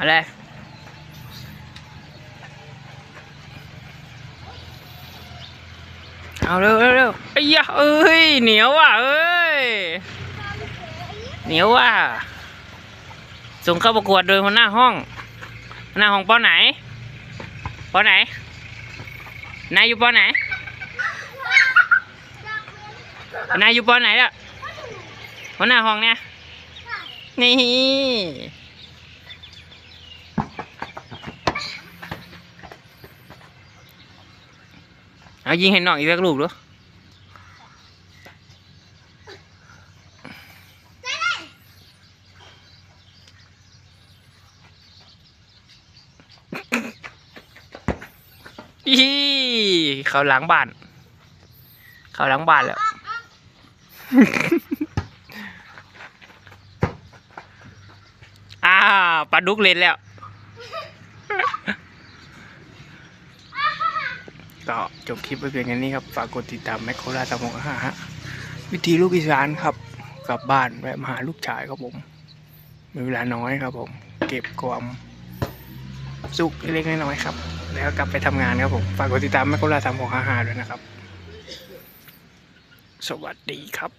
อะไรเอาเร็วเร็วเร็วไอ้ยะเอ้ยเหนียวว่ะเอ้ยเหนียวว่ะส่งเข้าประกวดโดยหัวหน้าห้องหัวหน้าห้องปอไหนปอไหนนายอยู่ปอไหนนายอยู่ปอไหนล่ะหัวหน้าห้องเนี่ยนี่ เอายิงให้น้องอีกสักลูกดูอีเขาหล้างบ้าน เขาหล้างบ้านแล้ว อ้าวปลาดุกเล่นแล้ว ก็จบคลิปไปเพียงแค่นี้ครับ ฝากกดติดตามแมคโครลาสามหกห้าฮะ วิธีลูกอีสานครับ กลับบ้านแวะมาหาลูกชายครับผม มีเวลาน้อยครับผม เก็บความสุขเล็กน้อยครับ แล้วกลับไปทำงานครับผม ฝากกดติดตามแมคโครลาสามหกห้าห้าด้วยนะครับ สวัสดีครับ